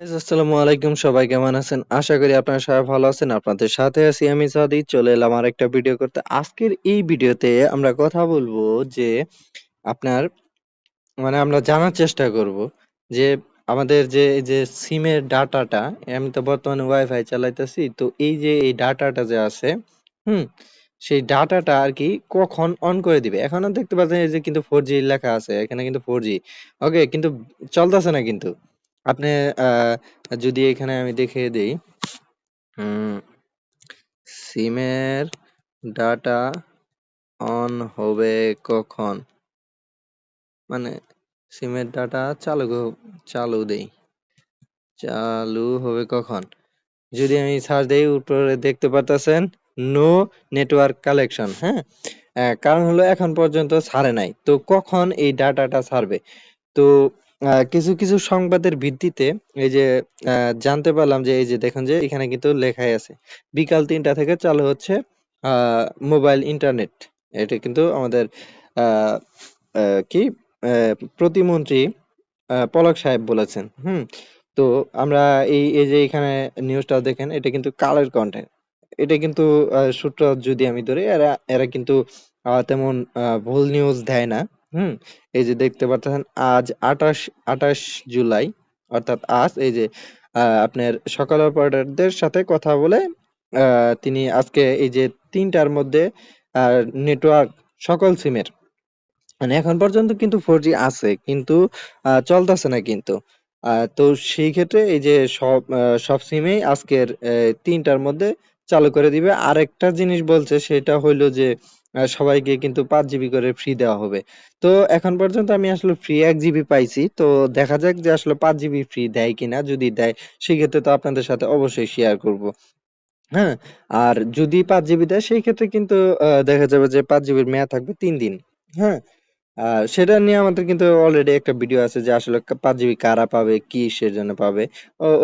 আসসালামু আলাইকুম। সবাই কেমন আছেন? আশা করি আপনারা সবাই ভালো আছেন। আপনাদের সাথে আছি আমি সাদি চলে এলাম আর একটা ভিডিও করতে। আজকের এই ভিডিওতে আমরা কথা বলব যে আপনার মানে আমরা জানার চেষ্টা করব যে আমাদের যে যে সিমের ডাটাটা, আমি তো বর্তমানে ওয়াইফাই চালাইতেছি, তো এই যে, এই ডাটাটা যে আছে, হুম, সেই ডাটাটা আর কি কখন অন করে দিবে? এখনও দেখতে পাচ্ছেন এই যে কিন্তু ফোর জি লেখা আছে, এখানে কিন্তু ফোর জি ওকে কিন্তু চলতেছে না কিন্তু। আপনি আহ, যদি এখানে আমি দেখিয়ে দিই উম, সিমের ডাটা অন হবে কখন? মানে সিমের ডাটা চালু হ- চালু দেই। চালু হবে কখন? যদি আমি সার্চ দেই উপরে দেখতে পারতেছেন নো নেটওয়ার্ক কালেকশন হ্যাঁ? আহ, কারণ হলো এখন পর্যন্ত ছাড়ে নাই। তো কখন এই ডাটাটা ছাড়বে? তো কিছু কিছু সংবাদের ভিত্তিতে এই যে আহ, জানতে পারলাম যে এই যে দেখুন যে এখানে কিন্তু লেখাই আছে। বিকাল তিনটা থেকে চালু হচ্ছে আহ, মোবাইল ইন্টারনেট। এটা কিন্তু আমাদের আহ, আহ, কি আহ, প্রতিমন্ত্রী আহ, পলক সাহেব বলেছেন। হুম তো আমরা এই এই যে এখানে নিউজটা দেখেন এটা কিন্তু কালের কন্টেন্ট এটা কিন্তু সূত্র যদি আমি ধরি এরা এরা কিন্তু আহ, তেমন আহ, ভুল নিউজ দেয় না। হুম, এই যে দেখতে পাচ্ছেন, আজ আঠাশ আঠাশ জুলাই, অর্থাৎ আজ এই যে আপনার সকাল অপারেটরদের সাথে কথা বলে তিনি আজকে এই যে তিনটার মধ্যে নেটওয়ার্ক সকল সিমের মানে এখন পর্যন্ত কিন্তু ফোর জি আছে, কিন্তু চলতেছে না কিন্তু তো সেই ক্ষেত্রে এই যে সব সব সিমেই আজকের তিনটার মধ্যে চালু করে দিবে। আরেকটা জিনিস বলছে, সেটা হইল যে সবাইকে কিন্তু পাঁচ জিবি করে ফ্রি দেওয়া হবে। তো এখন পর্যন্ত আমি আসলে ফ্রি এক জিবি পাইছি। তো দেখা যাক যে আসলে পাঁচ জিবি ফ্রি দেয় কিনা। যদি দেয়, সেক্ষেত্রে তো আপনাদের সাথে অবশ্যই শেয়ার করব। হ্যাঁ আর যদি পাঁচ জিবি দেয় সেই ক্ষেত্রে কিন্তু দেখা যাবে যে পাঁচ জিবির মেয়াদ থাকবে তিন দিন। হ্যাঁ আর সেটা নিয়ে আমাদের কিন্তু অলরেডি একটা ভিডিও আছে যে আসলে পাঁচ জিবি কারা পাবে কিসের জন্য পাবে।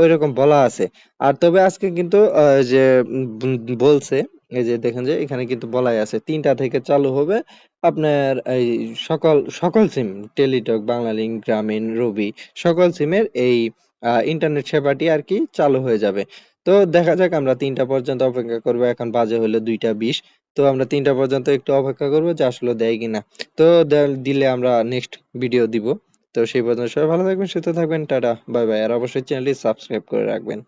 ওইরকম বলা আছে। আর তবে আজকে কিন্তু যে বলছে এই যে দেখেন যে এখানে কিন্তু বলাই আছে তিনটা থেকে চালু হবে আপনার এই সকল সকল সিম টেলিটক বাংলালিংক গ্রামীণ রবি সকল সিমের এই ইন্টারনেট সেবাটি আর কি চালু হয়ে যাবে। তো দেখা যাক আমরা তিনটা পর্যন্ত অপেক্ষা করব, এখন বাজে হলো দুইটা বিশ। তো আমরা তিনটা পর্যন্ত একটু অপেক্ষা করব যে আসলে দেয় কিনা। তো দিলে আমরা নেক্সট ভিডিও দিব। তো সেই পর্যন্ত সবাই ভালো থাকবেন, সুস্থ থাকবেন, টাটা, বাই বাই। আর অবশ্যই চ্যানেলটি সাবস্ক্রাইব করে রাখবেন।